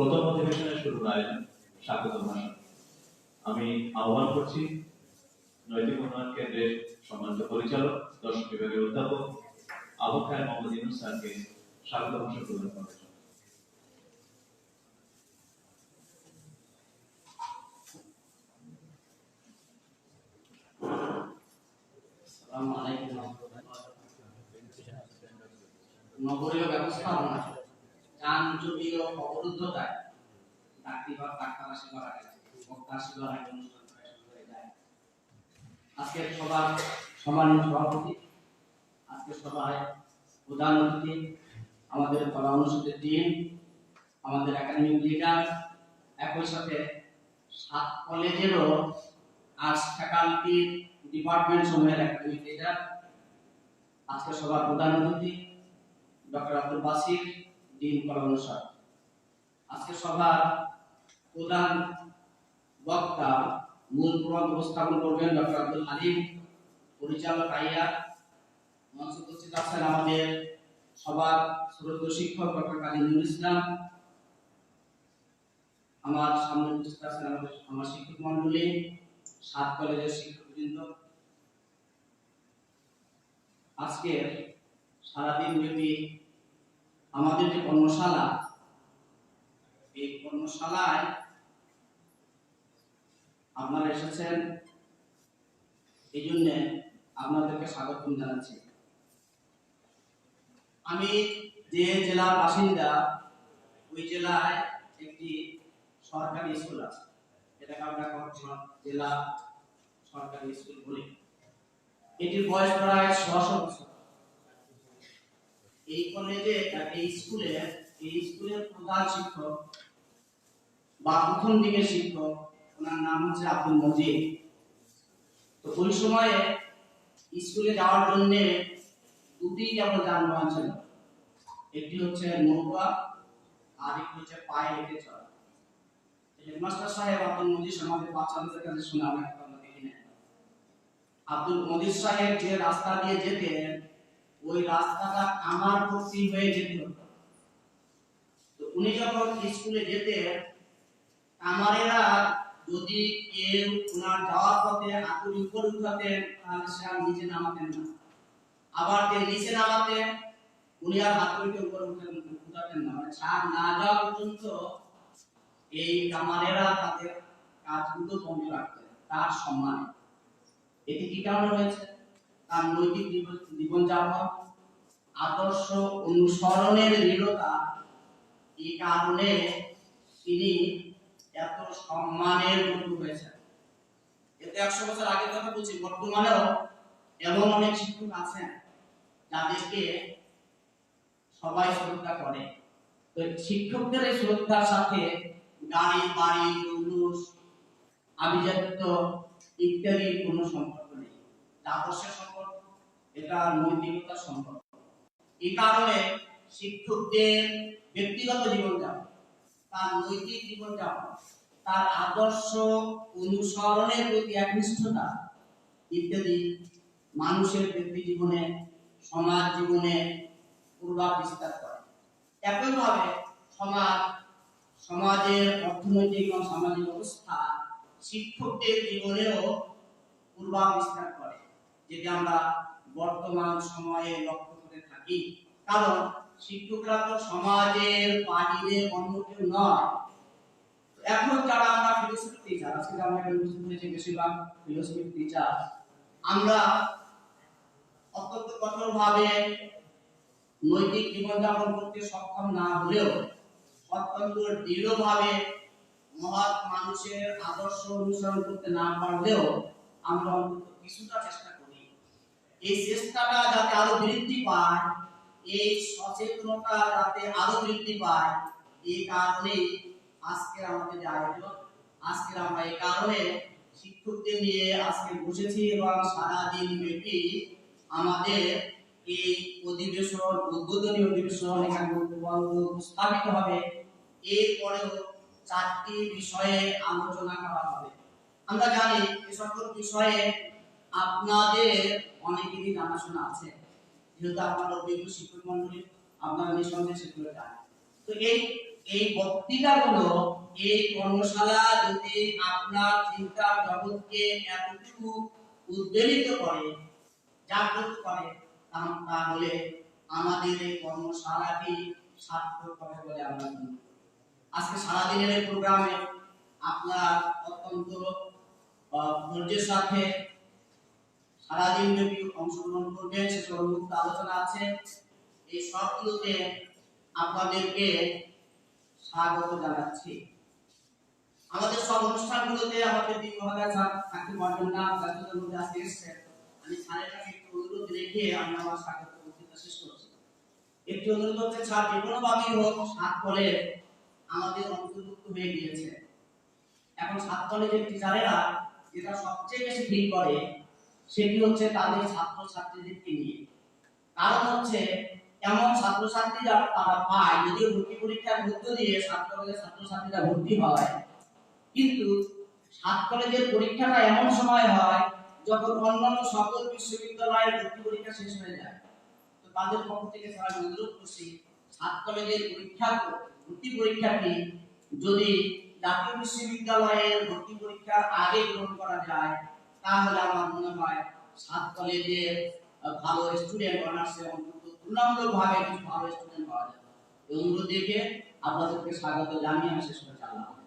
প্রথম অধিবেশনের শুরুর আয়োজন স্বাগত ভাষণ আমি আহ্বান করছি নৈতিক উন্নয়ন কেন্দ্রের সম্মানিত পরিচালক, দর্শক বিভাগের অধ্যাপক আবু খায়ের মোহাম্মদ ইউনুস স্যারকে স্বাগত ভাষণ প্রদান করার জন্য। নগরীয় ব্যবস্থাপনা যানজটীয় অবরুদ্ধতায় ডাক্তার ডাক্তার আসি করা গেছে বক্তা আজকের সবার সম্মানিত সভাপতি, আজকের সভায় প্রধান অতিথি, আমাদের কলা অনুষদের ডিন, আমাদের একাডেমিক লিডার, একই সাথে সাত কলেজেরও আর্টস ফ্যাকাল্টির ডিপার্টমেন্ট সমূহের একাডেমিক লিডার আজকে সবার প্রধান অতিথি, ডক্টর আব্দুল বাসির কলা অনুষদ আজকে সভার প্রধান বক্তা, মূল প্রবন্ধ উপস্থাপন করবেন ডক্টর আব্দুল হালিম, পরিচালক আইয়া। মঞ্চ উপস্থিত আছেন আমাদের সবার শ্রদ্ধেয় শিক্ষক ডক্টর নুরুল ইসলাম। আমার সামনে উপস্থিত আছেন আমাদের আমার শিক্ষক মন্ডলী সাত কলেজের শিক্ষকবৃন্দ। আজকের সারাদিন ব্যাপী আমাদের যে কর্মশালা, এই কর্মশালায় আপনারা এসেছেন। এই জন্য আপনাদেরকে স্বাগত জানাচ্ছি। আমি যে জেলার বাসিন্দা, ওই জেলায় একটি সরকারি স্কুল আছে। এটাকে আমরা জেলা সরকারি স্কুল বলি। এটির বয়স প্রায় ছশো বছর। এই কলেজে এই স্কুলে এই স্কুলের প্রধান শিক্ষক বা প্রথম দিকের শিক্ষক, ওনার নাম হচ্ছে আব্দুল মজিদ। তো ওই সময়ে স্কুলে যাওয়ার জন্য দুটি কেবল যানবাহন ছিল, একটি হচ্ছে নৌকা আর একটি হচ্ছে পায়ে হেঁটে চলা। হেডমাস্টার সাহেব আব্দুল মজিদ আমাদের বাচ্চাদের কাছে শোনা আমরা আব্দুল মজিদ সাহেব যে রাস্তা দিয়ে যেতেন ওই রাস্তাটা কামার ভর্তি হয়ে যেতে তো উনি যখন স্কুলে যেতেন কামারেরা যদি কেউ ওনার যাওয়ার পথে হাতুড়ি উপর উঠাতেন তাহলে সে আর নিচে নামাতেন না। আবার যে নিচে নামাতেন, উনি আর হাতুড়িকে উপর উঠাতেন না। মানে ছাড় না যাওয়া পর্যন্ত এই কামারেরা তাদের কাজগুলো বন্ধ রাখতেন, তার সম্মানে। এটি কি কারণে হয়েছে? তার নৈতিক জীবন- জীবনযাপন, আদর্শ অনুসরণের দৃঢ়তা এই কারণে তিনি এত সম্মানের যোগ্য হয়েছেন। এতে একশো বছর আগে কথা বলছি, বর্তমানেও এমন অনেক শিক্ষক আছেন যাদেরকে সবাই শ্রদ্ধা করে। শিক্ষকদের এই শ্রদ্ধার সাথে গাড়ি বাড়ি আভিজাত্য ইত্যাদির কোনো সম্পর্ক নেই। এটা সম্পর্ক এটা নৈতিকতার সম্পর্ক এই কারণে শিক্ষকদের ব্যক্তিগত জীবনযাপন, তার নৈতিক জীবনযাপন, তার আদর্শ অনুসরণের প্রতি একনিষ্ঠতা ইত্যাদি মানুষের ব্যক্তি জীবনে, সমাজ জীবনে প্রভাব বিস্তার করে। একইভাবে সমাজ, সমাজের অর্থনৈতিক এবং সামাজিক অবস্থা শিক্ষকদের জীবনেও প্রভাব বিস্তার করে। যেটা আমরা বর্তমান সময়ে লক্ষ্য করে থাকি, কারণ শিক্ষকরা তো সমাজের বাহিরে অন্য কেউ নয়। এখন যারা আমরা ফিলোসফি টিচার আজকে আমরা এখানে উপস্থিত হয়েছি বেশিরভাগ ফিলোসফি টিচার আমরা অত্যন্ত কঠোরভাবে নৈতিক জীবনযাপন করতে সক্ষম না হলেও অত্যন্ত দৃঢ়ভাবে মহৎ মানুষের আদর্শ অনুসরণ করতে না পারলেও আমরা অন্তত কিছুটা চেষ্টা এই চেষ্টাটা যাতে আরও বৃদ্ধি পায়, এই সচেতনতা যাতে আরও বৃদ্ধি পায় এই কারণে আজকের আমাদের আয়োজন, আজকের আমরা এই কারণে শিক্ষকদের নিয়ে আজকে বসেছি এবং সারা দিন ব্যাপী আমাদের এই অধিবেশন, উদ্বোধনী অধিবেশন এখানে উপস্থাপিত হবে। এরপরেও চারটি বিষয়ে আলোচনা করা হবে। আমরা জানি এ সকল বিষয়ে আপনাদের অনেকেরই জানাশোনা আছে, যেহেতু আপনারা অভিজ্ঞ শিক্ষক মন্ডলী আপনারা নিঃসন্দেহে সেগুলো জানেন। তো এই এই বক্তৃতাগুলো, এই কর্মশালা যদি আপনার চিন্তা জগৎকে এতটুকু উদ্বেলিত করে, জাগ্রত করে তাহলে আমাদের এই কর্মশালাটি সার্থক হবে বলে আমরা মনে আজকে সারাদিনের এই প্রোগ্রামে আপনার অত্যন্ত ধৈর্যের সাথে সারাদিন ব্যাপী অংশগ্রহণ করবেন সেসব উন্মুক্ত আলোচনা আছে। এই সবগুলোতে আপনাদেরকে স্বাগত জানাচ্ছি। আমাদের সব অনুষ্ঠানগুলোতে আমাদের দিন মহারাজ থাকতে পারবেন না ব্যস্ততার মধ্যে আজকে এসেছেন। আমি স্যারের একটু অনুরোধ রেখে আমি আমার স্বাগত বক্তৃতা শেষ করছি। একটি অনুরোধ হচ্ছে স্যার যে কোনো ভাবেই হোক, সাত কলেজ আমাদের অন্তর্ভুক্ত হয়ে গিয়েছে। এখন সাত কলেজের টিচারেরা, যেটা সবচেয়ে বেশি ফিল করে সেটি হচ্ছে তাদের ছাত্র ছাত্রীদেরকে নিয়ে। কারণ হচ্ছে, এমন ছাত্রছাত্রী যারা তারা পায়, যদিও ভর্তি পরীক্ষার মধ্য দিয়ে সাত কলেজের ছাত্রছাত্রীরা ভর্তি হয়, কিন্তু সাত কলেজের পরীক্ষাটা এমন সময় হয় যখন অন্যান্য সকল বিশ্ববিদ্যালয়ের ভর্তি পরীক্ষা শেষ হয়ে যায়। তো তাদের পক্ষ থেকে সবাই অনুরোধ করছি, সাত কলেজের পরীক্ষা, ভর্তি পরীক্ষাটি যদি জাতীয় বিশ্ববিদ্যালয়ের ভর্তি পরীক্ষার আগে গ্রহণ করা যায় তাহলে আমার মনে হয় সাত কলেজে ভালো স্টুডেন্ট অনার্সে অন্তত তুলনামূলকভাবে কিছু ভালো স্টুডেন্ট পাওয়া যাবে। এই অনুরোধ দেখে আপনাদেরকে স্বাগত জানিয়ে আমি শেষ করে চালাম